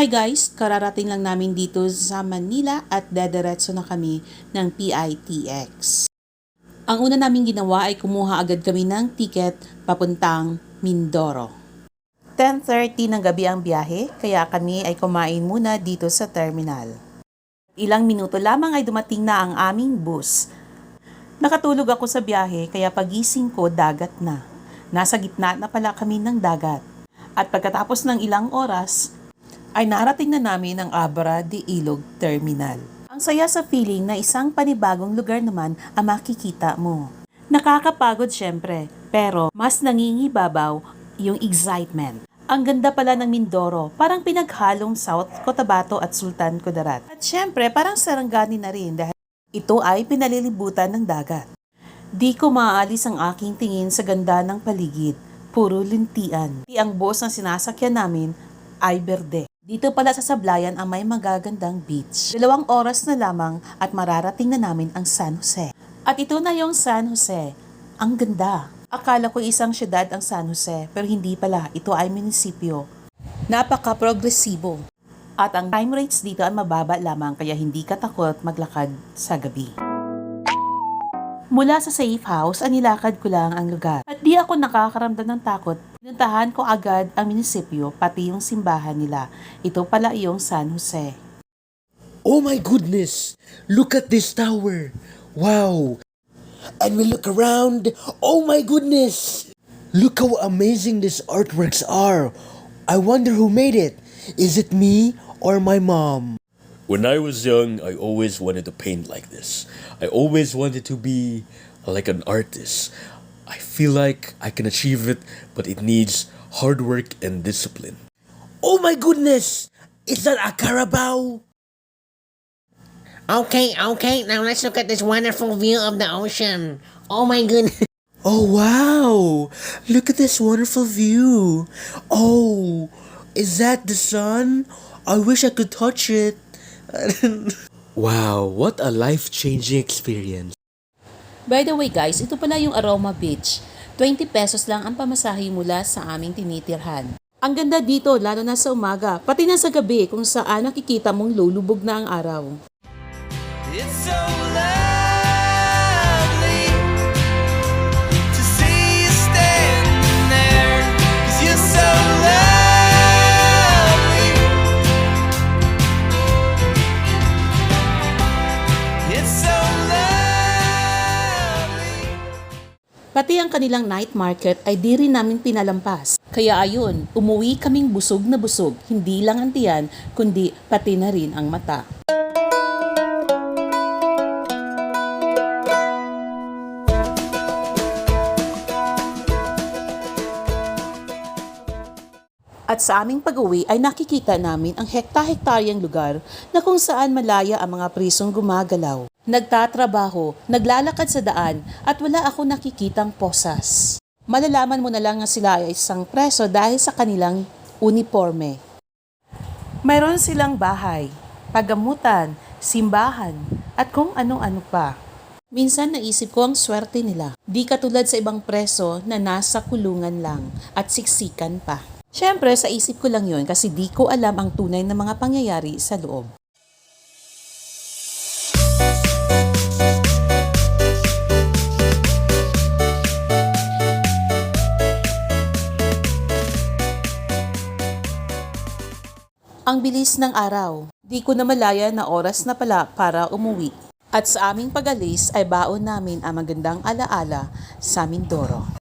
Hi guys, kararating lang namin dito sa Manila at dederetso na kami ng PITX. Ang una naming ginawa ay kumuha agad kami ng ticket papuntang Mindoro. 10.30 ng gabi ang biyahe, kaya kami ay kumain muna dito sa terminal. Ilang minuto lamang ay dumating na ang aming bus. Nakatulog ako sa biyahe kaya pagising ko dagat na. Nasa gitna na pala kami ng dagat. At pagkatapos ng ilang oras, ay narating na namin ang Abra de Ilog Terminal. Ang saya sa feeling na isang panibagong lugar naman ang makikita mo. Nakakapagod syempre, pero mas nangingibabaw yung excitement. Ang ganda pala ng Mindoro, parang pinaghalong South Cotabato at Sultan Kudarat. At syempre, parang Sarangani na rin dahil ito ay pinalilibutan ng dagat. Di ko maaalis ang aking tingin sa ganda ng paligid. Puro lintian. Di ang boss na sinasakyan namin ay berde. Dito pala sa Sablayan ang may magagandang beach. Dalawang oras na lamang at mararating na namin ang San Jose. At ito na yung San Jose. Ang ganda. Akala ko isang syudad ang San Jose, pero hindi pala. Ito ay munisipyo. Napaka-progresibo. At ang time rates dito ay mababa lamang kaya hindi ka takot maglakad sa gabi. Mula sa safe house, anilakad ko lang ang lugar. At di ako nakakaramdam ng takot. Pinuntahan ko agad ang munisipyo, pati yung simbahan nila. Ito pala yung San Jose. Oh my goodness! Look at this tower! Wow! And we look around. Oh my goodness! Look how amazing these artworks are. I wonder who made it. Is it me or my mom? When I was young, I always wanted to paint like this. I always wanted to be like an artist. I feel like I can achieve it, but it needs hard work and discipline. Oh my goodness! Is that a Carabao? Okay, okay, now let's look at this wonderful view of the ocean. Oh my goodness. Oh wow! Look at this wonderful view. Oh, is that the sun? I wish I could touch it. wow, what a life-changing experience. By the way guys, ito pala yung Aroma Beach. 20 pesos lang ang pamasahe mula sa aming tinitirhan. Ang ganda dito, lalo na sa umaga, pati na sa gabi kung saan nakikita mong lulubog na ang araw. It's so Pati ang kanilang night market ay di rin namin pinalampas. Kaya ayun, umuwi kaming busog na busog, hindi lang ang tiyan, kundi pati na rin ang mata. At sa aming pag-uwi ay nakikita namin ang hekta-hektaryang lugar na kung saan malaya ang mga prisong gumagalaw. Nagtatrabaho, naglalakad sa daan at wala ako nakikitang posas. Malalaman mo na lang na sila ay isang preso dahil sa kanilang uniforme. Mayroon silang bahay, pagamutan, simbahan, at kung ano-ano pa. Minsan naisip ko ang swerte nila. Di katulad sa ibang preso na nasa kulungan lang at siksikan pa. Siyempre, sa isip ko lang yon kasi di ko alam ang tunay na mga pangyayari sa loob. Ang bilis ng araw. Di ko na malaya na oras na pala para umuwi. At sa aming pagalis ay baon namin ang magandang alaala sa Mindoro.